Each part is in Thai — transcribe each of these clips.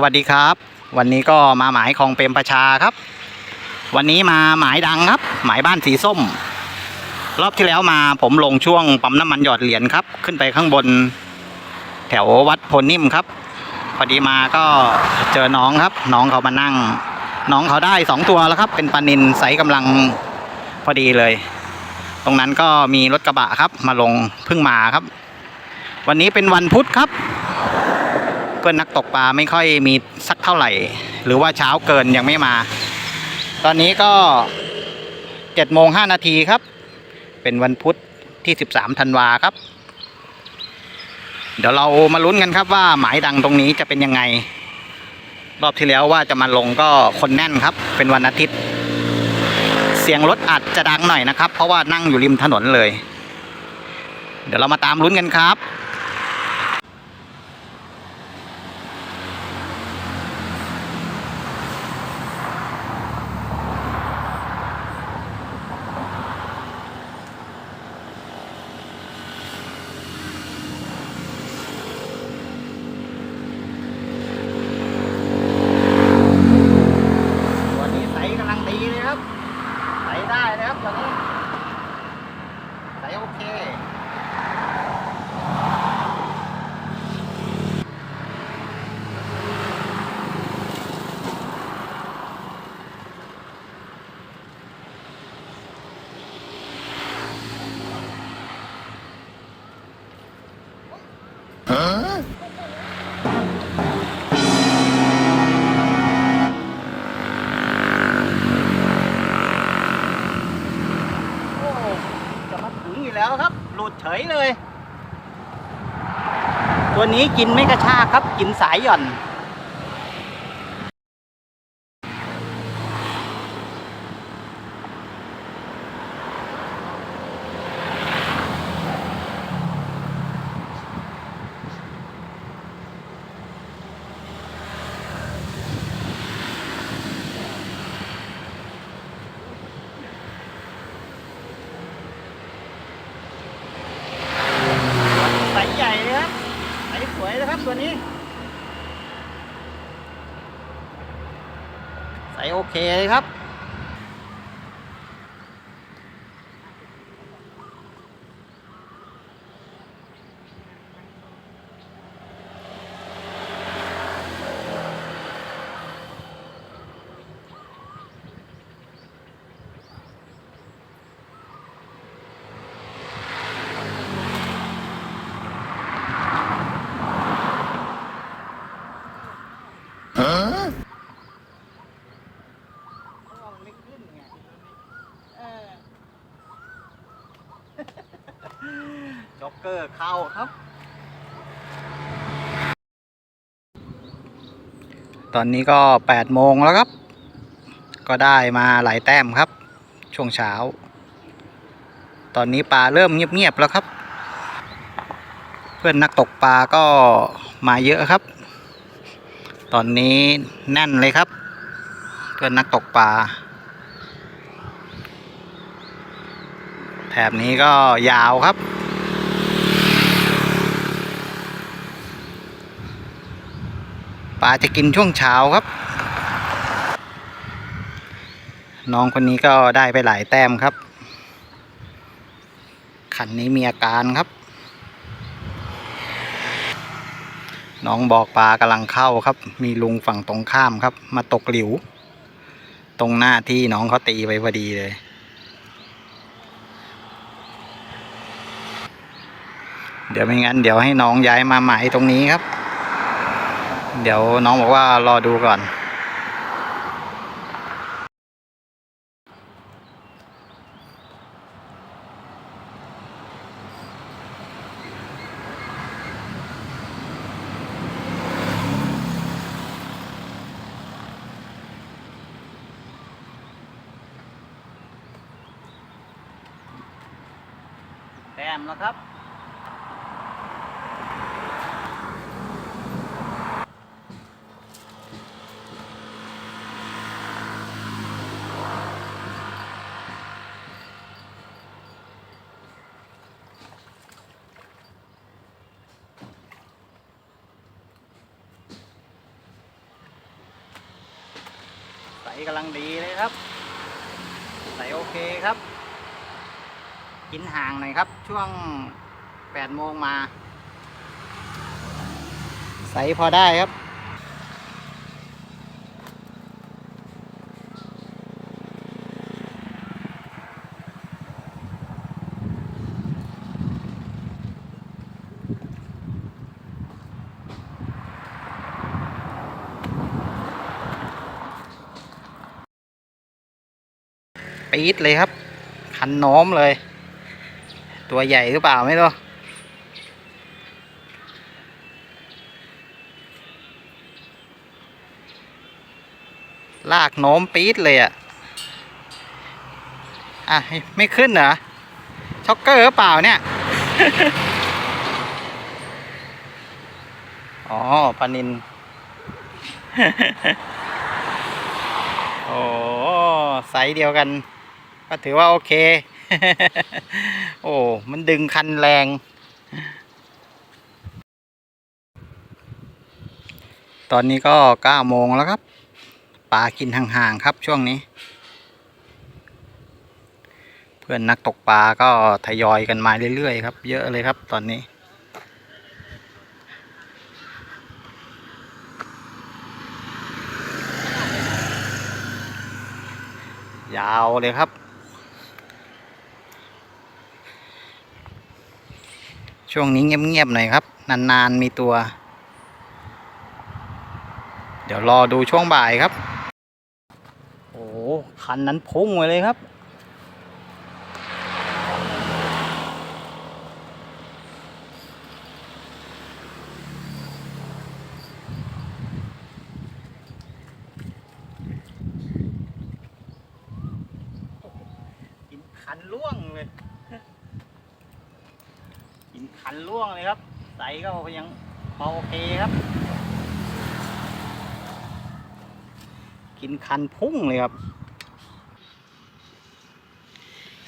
สวัสดีครับ วันนี้ก็มาหมายของเปรมประชาครับ วันนี้มาหมายดังครับ หมายบ้านสีส้ม รอบที่แล้วมาผมลงช่วงปั๊มน้ำมันหยอดเหรียญครับ ขึ้นไปข้างบน แถววัดโพนิ่มครับ พอดีมาก็เจอน้องครับ น้องเขามานั่ง น้องเขาได้สองตัวแล้วครับ เป็นปลานินไซส์กำลังพอดีเลย ตรงนั้นก็มีรถกระบะครับ มาลงเพิ่งมาครับ วันนี้เป็นวันพุธครับ เพื่อนนักตกปลาไม่ค่อยมีสักเท่าไหร่ หรือว่าเช้าเกินยังไม่มา ตอนนี้ก็เจ็ดโมงห้านาทีครับ เป็นวันพุธที่สิบสามธันวาครับ เดี๋ยวเรามาลุ้นกันครับว่าหมายดังตรงนี้จะเป็นยังไง รอบที่แล้วว่าจะมาลงก็คนแน่นครับ เป็นวันอาทิตย์ เสียงรถอาจจะดังหน่อยนะครับ เพราะว่านั่งอยู่ริมถนนเลย เดี๋ยวเรามาตามลุ้นกันครับ วันนี้ใสกำลังดีเลยครับ ใสได้นะครับตอนนี้ ใสโอเค โอ้จะมาถึงอีก แล้วครับ หลุดเฉยเลย ตัวนี้กินไม่กระชากครับ กินสายหย่อน ใสใหญ่เลยครับใสสวยนะครับตัวนี้ ใสโอ เคครับ จ็อกเกอร์เข้าครับ ตอนนี้ก็แปดโมงแล้วครับ ก็ได้มาหลายแต้มครับ ช่วงเช้า ตอนนี้ปลาเริ่มเงียบๆแล้วครับ เพื่อนนักตกปลาก็มาเยอะครับ ตอนนี้แน่นเลยครับ เพื่อนนักตกปลา แถ บนี้ก็ยาวครับ ปลาจะกินช่วงเช้าครับ น้องคนนี้ก็ได้ไปหลายแต้มครับ ขันนี้มีอาการครับ น้องบอกปลากำลังเข้าครับ มีลุงฝั่งตรงข้ามครับ มาตกหลิว ตรงหน้าที่น้องเขาตีไว้พอดีเลย เดี๋ยวไม่งั้นเดี๋ยวให้น้องย้ายมาใหมายตรงนี้ครับ เดี๋ยวน้องบอกว่ารอดูก่อนแต้มแล้วครับ กำลังดีเลยครับ ใส่โอเคครับ กินห่างหน่อยครับ ช่วง8โมงมา ใส่พอได้ครับ ปี๊ดเลยครับ คันโน้มเลย ตัวใหญ่หรือเปล่าไม่รู้ลากโน้มปี๊ดเลยอะ อะ ไม่ขึ้นเหรอ ช็อกเกอร์หรือเปล่าเนี่ย อ๋อปานิน โอ้ไซส์เดียวกัน ก็ถือว่าโอเค โอ้ มันดึงคันแรง ตอนนี้ก็เก้าโมงแล้วครับ ปลากินห่างๆครับช่วงนี้ เพื่อนนักตกปลาก็ทยอยกันมาเรื่อยๆครับ เยอะเลยครับตอนนี้ยาวเลยครับ ช่วงนี้เงียบๆหน่อยครับ นานๆมีตัว เดี๋ยวรอดูช่วงบ่ายครับ โอ้คันนั้นพุ่งเลยครับ คันล่วงเลย คันล่วงเลยครับไซส์ก็ยังพอโอเคครับ กินคันพุ่งเลยครับ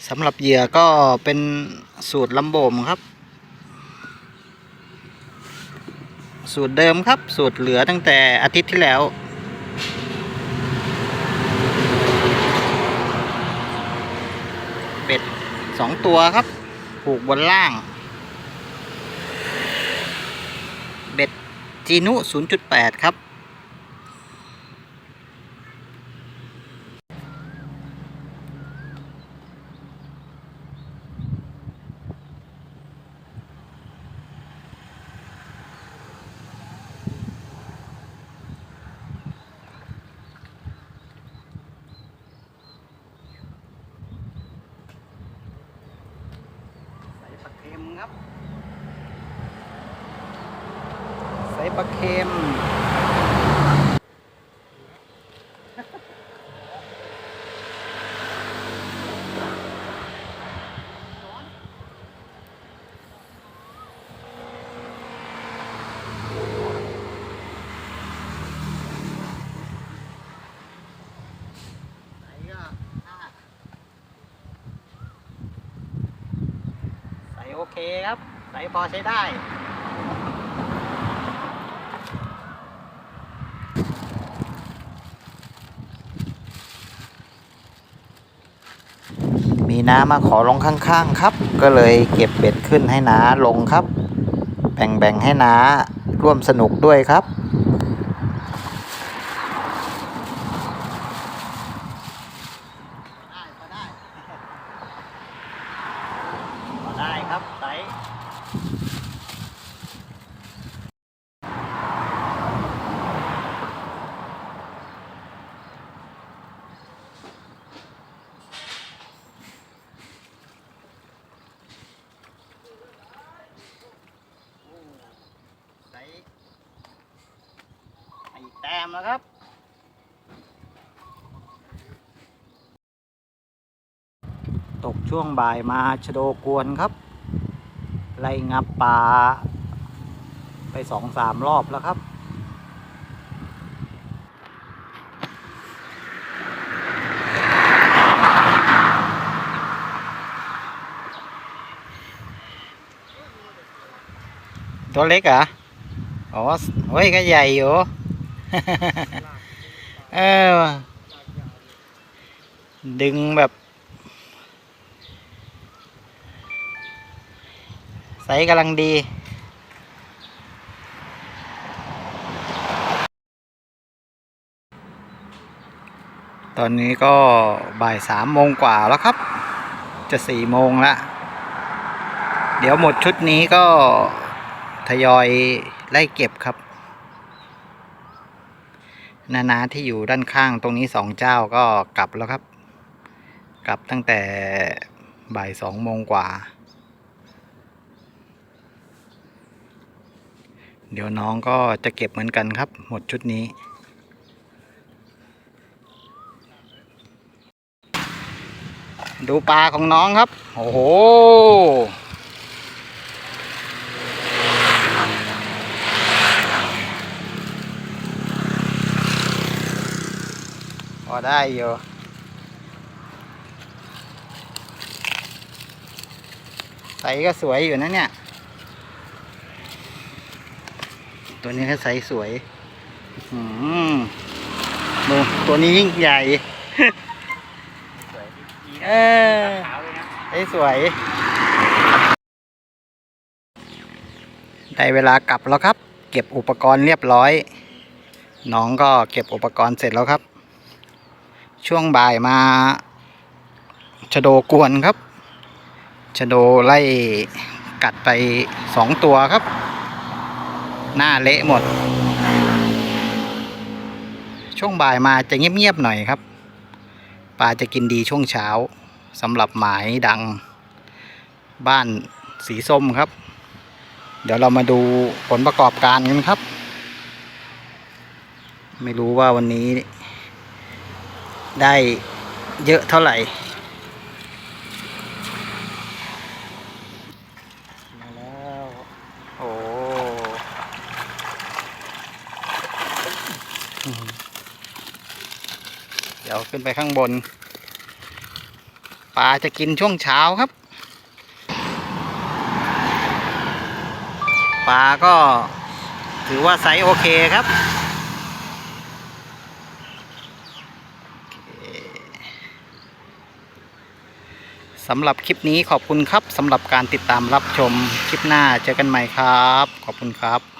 สำหรับเหยื่อก็เป็นสูตรลำโบมครับ สูตรเดิมครับ สูตรเหลือตั้งแต่อาทิตย์ที่แล้วเป็ดสองตัวครับ ผูกบนล่าง เบ็ดจีนุ 0.8 ครับ ใส่ปลาเค็มครับ ใส่ ปลาเค็มใส่ก็ใส่โอเคครับ ใส่พอใช้ได้ น้ามาขอลงข้างๆครับ ก็เลยเก็บเบ็ดขึ้นให้น้าลงครับ แบ่งๆให้น้าร่วมสนุกด้วยครับ ได้พอได้ พอได้ครับไซส์ไซส์อีกแต้ มแล้วครับตกช่วงบ่ายมาชโดกวนครับไล่งับปลาไปสองสามรอบแล้วครับ ตัวเล็กเหรออ๋อเฮ้ยก็ใหญ่อยู่ เออดึงแบบไซส์กำลังดีตอนนี้ก็บ่ายสามโมงกว่าแล้วครับ จะสี่โมงละเดี๋ยวหมดชุดนี้ก็ทยอยไล่เก็บครับ นานาที่อยู่ด้านข้างตรงนี้สองเจ้าก็กลับแล้วครับ กลับตั้งแต่บ่ายสองโมงกว่า เดี๋ยวน้องก็จะเก็บเหมือนกันครับ หมดชุดนี้ ดูปลาของน้องครับ โอ้โห ได้อยู่ใสก็สวยอยู่นะเนี่ย ตัวนี้ก็ใสสวยอืมดูตัวนี้ยิ่งใหญ่ เออใสสวย ได้เวลากลับแล้วครับ เก็บอุปกรณ์เรียบร้อย น้องก็เก็บอุปกรณ์เสร็จแล้วครับ ช่วงบ่ายมาชะโดกวนครับชะโดไล่กัดไปสองตัวครับ หน้าเละหมด ช่วงบ่ายมาจะเงียบๆหน่อยครับปลาจะกินดีช่วงเช้าสำหรับหมายดังบ้านสีส้มครับ เดี๋ยวเรามาดูผลประกอบการกันครับ ไม่รู้ว่าวันนี้ ได้เยอะเท่าไหร่ มาแล้ว โอ้อืมเดี๋ยวขึ้นไปข้างบน ปลาจะกินช่วงเช้าครับ ปลาก็ถือว่าไซส์โอเคครับ สำหรับคลิปนี้ขอบคุณครับสำหรับการติดตามรับชมคลิปหน้าเจอกันใหม่ครับ ขอบคุณครับ